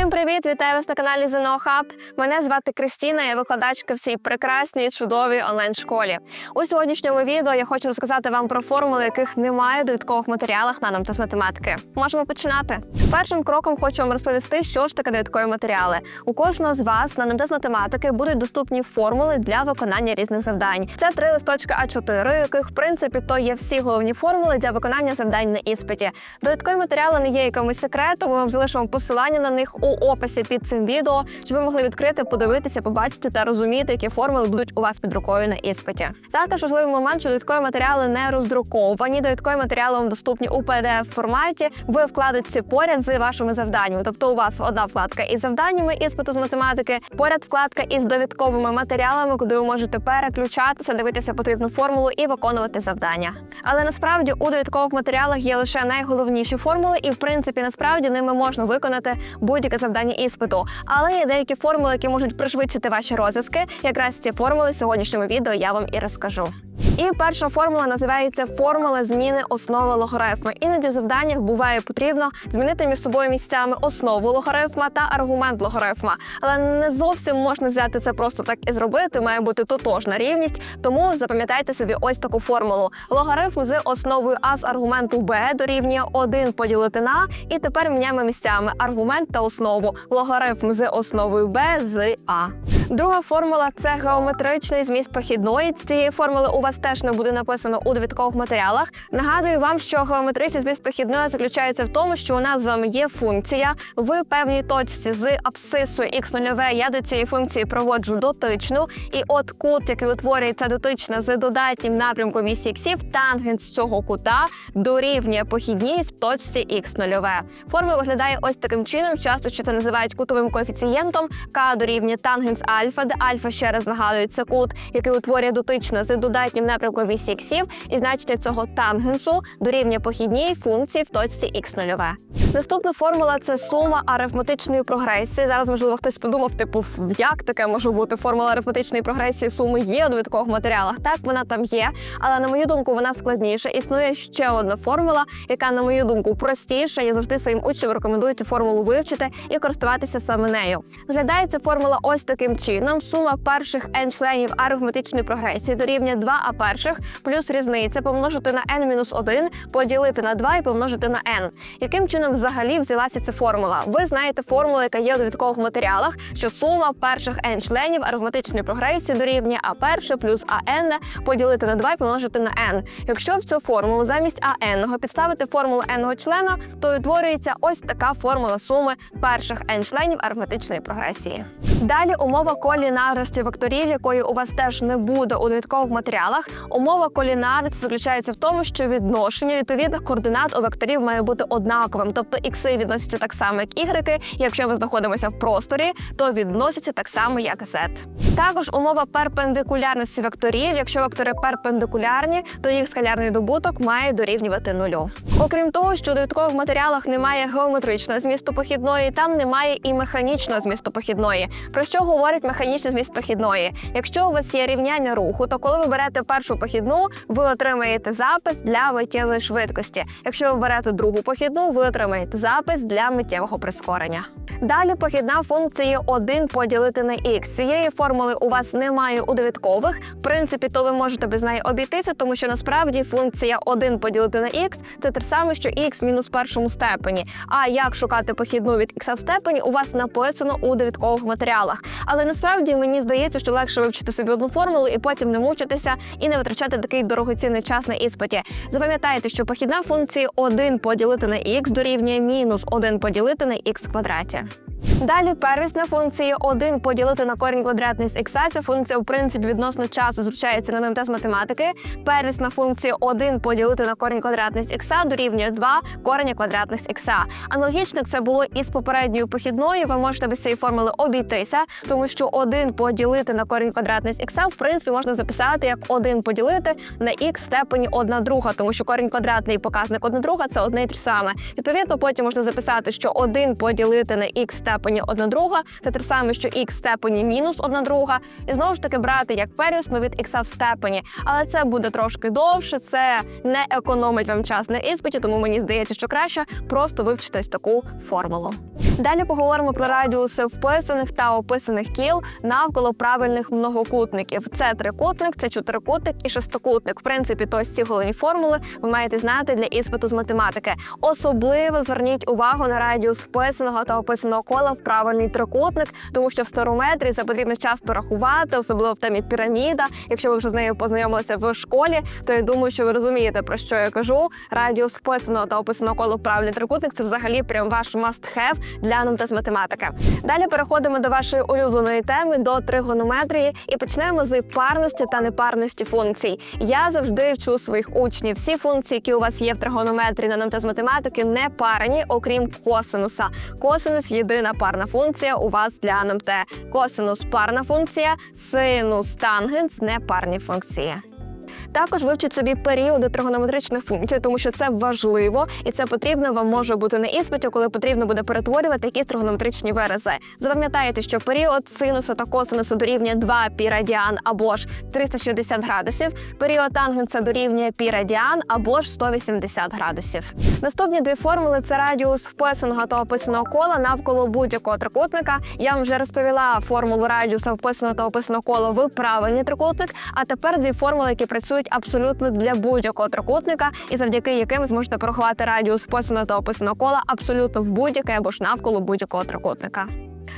Усім привіт! Вітаю вас на каналі ЗНО Хаб. Мене звати Кристіна, я викладачка в цій прекрасній чудовій онлайн-школі. У сьогоднішньому відео я хочу розказати вам про формули, яких немає у довідкових матеріалах на нам та з математики. Можемо починати. Першим кроком хочу вам розповісти, що ж таке довідкові матеріали. У кожного з вас на НМТ з математики будуть доступні формули для виконання різних завдань. Це три листочки А4, у яких в принципі то є всі головні формули для виконання завдань на іспиті. Довідкові матеріали не є якимось секретом. Ми вам залишимо посилання на них описі під цим відео, щоб ви могли відкрити, подивитися, побачити та розуміти, які формули будуть у вас під рукою на іспиті. Також важливий момент, що довідкові матеріали не роздруковані. Довідкові матеріали вам доступні у pdf форматі. Ви вкладете поряд з вашими завданнями. Тобто, у вас одна вкладка із завданнями іспиту з математики, поряд вкладка із довідковими матеріалами, куди ви можете переключатися, дивитися потрібну формулу і виконувати завдання. Але насправді у довідкових матеріалах є лише найголовніші формули, і в принципі насправді ними можна виконати будь-яке завдання іспиту. Але є деякі формули, які можуть пришвидшити ваші розв'язки. Якраз ці формули в сьогоднішньому відео я вам і розкажу. І перша формула називається формула зміни основи логарифма. Іноді в завданнях буває потрібно змінити між собою місцями основу логарифма та аргумент логарифма. Але не зовсім можна взяти це просто так і зробити. Має бути тотожна рівність. Тому запам'ятайте собі ось таку формулу. Логарифм з основою а з аргументу b дорівнює 1 поділити на. І тепер міняємо місцями аргумент та основу. Логарифм з основою b з а. Друга формула це геометричний зміст похідної. Цієї формули у вас теж не буде написано у довідкових матеріалах. Нагадую вам, що геометричний зміст похідної заключається в тому, що у нас з вами є функція в певній точці з абсцисою x0. Я до цієї функції проводжу дотичну, і от кут, який утворюється дотична з додатнім напрямком вісі іксів, тангенс цього кута дорівнює похідній в точці x0. Формула виглядає ось таким чином. Часто що це називають кутовим коефіцієнтом. К дорівнює тангенс альфа, де альфа ще раз нагадує це кут, який утворює дотична з додатнім напрямком вісі іксів, і значення цього тангенсу дорівнює похідній функції в точці x0. Наступна формула це сума арифметичної прогресії. Зараз, можливо, хтось подумав, типу, як таке може бути формула арифметичної прогресії суми є у довідкових матеріалах. Так, вона там є, але на мою думку, вона складніша. Існує ще одна формула, яка, на мою думку, простіша. Я завжди своїм учням рекомендую цю формулу вивчити і користуватися саме нею. Виглядає формула ось таким чином: сума перших n членів арифметичної прогресії дорівнює 2 а перших плюс різниця помножити на n-1, поділити на 2 і помножити на n. Яким чином взагалі взялася ця формула? Ви знаєте формулу, яка є у довідкових матеріалах, що сума перших n членів арифметичної прогресії дорівнює а перше плюс ан поділити на 2 і помножити на n. Якщо в цю формулу замість ан підставити формулу n члена, то утворюється ось така формула суми перших n членів арифметичної прогресії. Далі умова колінарності векторів, якої у вас теж не буде у довідкових матеріалах. Умова колінарності заключається в тому, що відношення відповідних координат у векторів має бути однаковим, тобто ікси відносяться так само, як ігреки. Якщо ми знаходимося в просторі, то відносяться так само, як z. Також умова перпендикулярності векторів. Якщо вектори перпендикулярні, то їх скалярний добуток має дорівнювати нулю. Окрім того, що у довідкових матеріалах немає геометричного змісту похідної, там немає і механічного змісту похідної. Про що говорить механічний зміст похідної? Якщо у вас є рівняння руху, то коли ви берете першу похідну, ви отримаєте запис для миттєвої швидкості. Якщо ви берете другу похідну, ви отримаєте запис для миттєвого прискорення. Далі похідна функція 1 поділити на х. Цієї формули у вас немає у довідкових. В принципі, то ви можете без неї обійтися, тому що насправді функція 1 поділити на х це те саме, що х мінус першому степені. А як шукати похідну від х в степені, у вас написано у довідкових матеріалах. Але насправді мені здається, що легше вивчити собі одну формулу і потім не мучитися і не витрачати такий дорогоцінний час на іспиті. Запам'ятайте, що похідна функція 1 поділити на х дорівнює мінус 1 поділити на х квадраті. Далі первісна функція 1 поділити на корінь квадратний з х. Ця функція, в принципі, відносно часу зручається на МТ з математики. Первісна функція 1 поділити на корінь квадратний з х дорівнює 2 кореня квадратних з х. Аналогічно це було із попередньою похідною. Ви можете без цієї формули обійтися, тому що 1 поділити на корінь квадратний з х, в принципі, можна записати як 1 поділити на х степені 1 друга, тому що корінь квадратний і показник 1 друга це одне й те саме. Відповідно, потім можна записати, що 1 поділити на х степені 1 друга, це те саме, що х степені мінус 1 друга. І знову ж таки брати як первісну від х в степені. Але це буде трошки довше, це не економить вам час на іспиті, тому мені здається, що краще просто вивчити ось таку формулу. Далі поговоримо про радіуси вписаних та описаних кіл навколо правильних многокутників. Це трикутник, це чотирикутник і шестикутник. В принципі, то ось ці головні формули ви маєте знати для іспиту з математики. Особливо зверніть увагу на радіус вписаного та описаного кола в правильний трикутник, тому що в старометрі це потрібно часто рахувати, особливо в темі піраміда. Якщо ви вже з нею познайомилися в школі, то я думаю, що ви розумієте про що я кажу. Радіус вписаного та описаного кола в правильний трикутник це взагалі прям ваш must-have для НМТ з математики. Далі переходимо до вашої улюбленої теми до тригонометрії і почнемо з парності та непарності функцій. Я завжди вчу своїх учнів. Всі функції, які у вас є в тригонометрії на НМТ з математики, не парні, окрім косинуса. Косинус єдина парна функція у вас для НМТ. Косинус парна функція, синус тангенс не парні функції. Також вивчіть собі періоди тригонометричних функцій, тому що це важливо і це потрібно вам може бути на іспиті, коли потрібно буде перетворювати якісь тригонометричні вирази. Запам'ятайте, що період синусу та косинусу дорівнює 2 пі радіан або ж 360 градусів. Період тангенса дорівнює пі радіан або ж 180 градусів. Наступні дві формули це радіус вписаного та описаного кола навколо будь-якого трикутника. Я вам вже розповіла формулу радіуса вписаного та описаного кола в правильний трикутник. А тепер дві формули, які працюють абсолютно для будь-якого трикутника, і завдяки яким ви зможете порахувати радіус та описаного кола абсолютно в будь-яке або ж навколо будь-якого трикутника.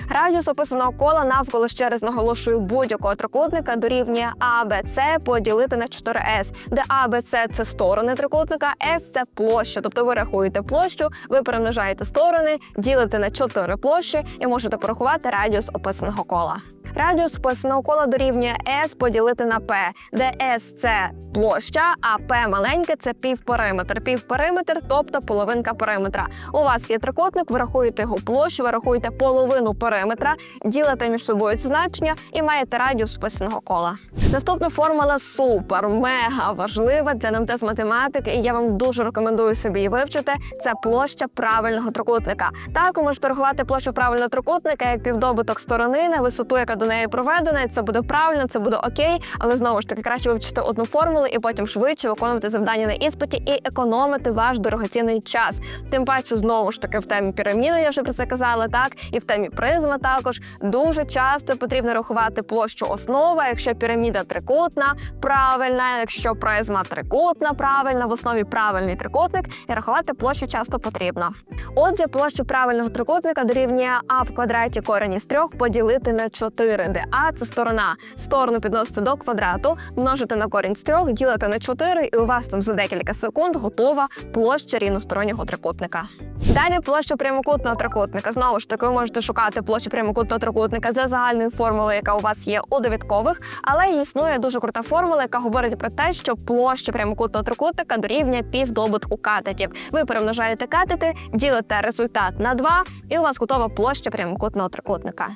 Радіус описаного кола навколо ще раз наголошую будь-якого трикутника дорівнює ABC поділити на 4S, де ABC – це сторони трикутника, S – це площа. Тобто ви рахуєте площу, ви перемножаєте сторони, ділите на 4 площі і можете порахувати радіус описаного кола. Радіус описаного кола дорівнює S поділити на P, де S – це площа, а P маленьке це півпериметр. Півпериметр, тобто половинка периметра. У вас є трикутник, ви рахуєте його площу, ви рахуєте половину периметра, ділите між собою значення і маєте радіус вписаного кола. Наступна формула супер, мега важлива для НМТ з математики, і я вам дуже рекомендую собі її вивчити. Це площа правильного трикутника. Так, ви можете рахувати площу правильного трикутника як півдобуток сторони на висоту, яка до неї проведена. Це буде правильно, це буде окей, але знову ж таки краще вивчити одну формулу і потім швидше виконувати завдання на іспиті і економити ваш дорогоцінний час. Тим паче, знову ж таки, в темі піраміди, я вже про це казала, так і в темі призма також дуже часто потрібно рахувати площу основи, якщо піраміда трикутна, правильна, якщо призма трикутна, правильна, в основі правильний трикутник, і рахувати площу часто потрібно. Отже, площу правильного трикутника дорівнює а в квадраті корені з трьох поділити на 4, де а це сторона. Сторону підносите до квадрату, множите на корінь з 3, ділите на 4, і у вас там за декілька секунд готова площа рівностороннього трикутника. Далі площа прямокутного трикутника. Знову ж таки, ви можете шукати площу прямокутного трикутника за загальною формулою, яка у вас є у довідкових, але існує дуже крута формула, яка говорить про те, що площа прямокутного трикутника дорівнює півдобутку катетів. Ви перемножаєте катети, ділите результат на 2, і у вас готова площа прямокутного трикутника.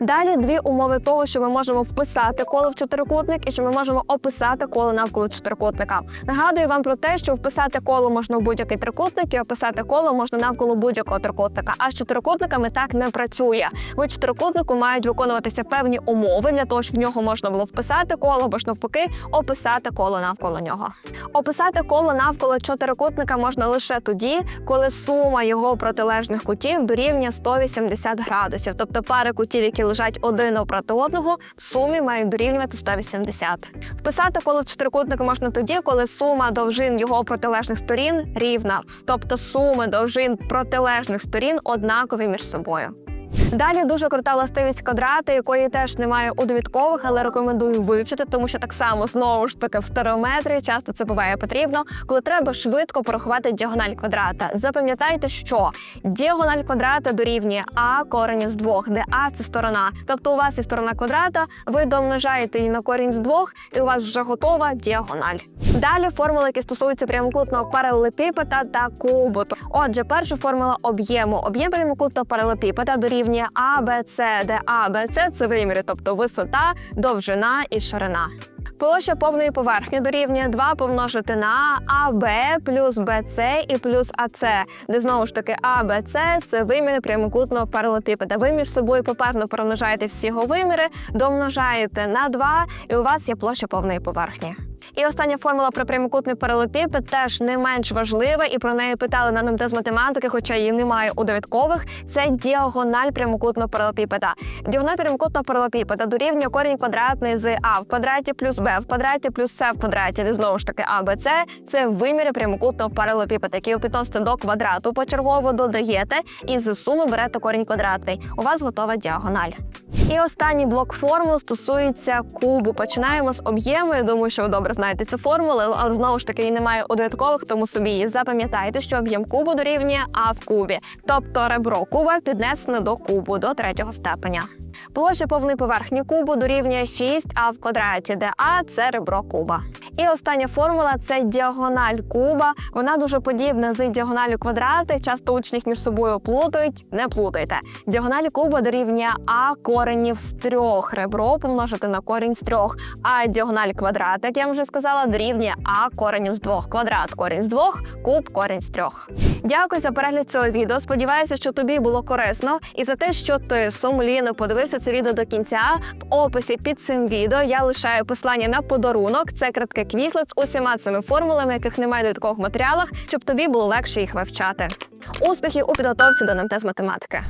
Далі дві умови того, що ми можемо вписати коло в чотирикутник і що ми можемо описати коло навколо чотирикутника. Нагадую вам про те, що вписати коло можна в будь-який трикутник і описати коло можна навколо будь-якого трикутника. А з чотирикутниками так не працює. В чотирикутнику мають виконуватися певні умови для того, щоб в нього можна було вписати коло, або ж навпаки, описати коло навколо нього. Описати коло навколо чотирикутника можна лише тоді, коли сума його протилежних кутів дорівнює 180 градусів, тобто пари кутів, які лежать один навпроти одного, в сумі мають дорівнювати 180. Вписати коло в чотирикутник можна тоді, коли сума довжин його протилежних сторін рівна, тобто суми довжин протилежних сторін однакові між собою. Далі дуже крута властивість квадрата, якої теж немає у довідкових, але рекомендую вивчити, тому що так само знову ж таки в старометрі часто це буває потрібно, коли треба швидко порахувати діагональ квадрата. Запам'ятайте, що діагональ квадрата дорівнює а корень з двох, де а це сторона. Тобто у вас є сторона квадрата, ви домножаєте її на корінь з двох, і у вас вже готова діагональ. Далі формули, які стосуються прямокутного паралелепіпеда та кубу. Отже, перша формула об'єму. Об'єм прямокутного паралелепіпеда дорівнює дорівнює А, Б, С, де А, Б, С – це виміри, тобто висота, довжина і ширина. Площа повної поверхні дорівнює 2 помножити на АБ плюс БЦ і плюс АЦ, де знову ж таки АБЦ – це виміри прямокутного паралепіпеда. Ви між собою попарно перемножаєте всі його виміри, домножаєте на 2, і у вас є площа повної поверхні. І остання формула про прямокутний паралепіпед теж не менш важлива, і про неї питали на НМТ з математики, хоча її немає у довідкових. Це діагональ прямокутного паралепіпеда. Діагональ прямокутного паралепіпеда дорівнює корінь квадратний з А в квадраті плюс Б в квадраті плюс С в квадраті, де знову ж таки А, Б, С – це виміри прямокутного паралепіпеда, які ви до квадрату, почергово додаєте і з суми берете корінь квадратний. У вас готова діагональ. І останній блок формул стосується кубу. Починаємо з об'єму. Я думаю, що ви добре знаєте цю формулу, але знову ж таки її немає у додаткових, тому собі її запам'ятайте, що об'єм кубу дорівнює А в кубі, тобто ребро куба піднесене до кубу до третього степеня. Площа повної поверхні кубу дорівнює 6а в квадраті, де А це ребро куба. І остання формула це діагональ куба. Вона дуже подібна з діагоналю квадрати. Часто учні між собою плутають. Не плутайте. Діагональ куба дорівнює А коренів з трьох. Ребро помножити на корінь з трьох. А діагональ квадрата, як я вже сказала, дорівнює А коренів з двох. Квадрат корінь з двох, куб корінь з трьох. Дякую за перегляд цього відео. Сподіваюся, що тобі було корисно і за те, що ти сумлінно подивився це відео до кінця. В описі під цим відео я лишаю послання на подарунок. Це кратке квізлет з усіма цими формулами, яких немає додаткових матеріалах, щоб тобі було легше їх вивчати. Успіхів у підготовці до НМТ з математики.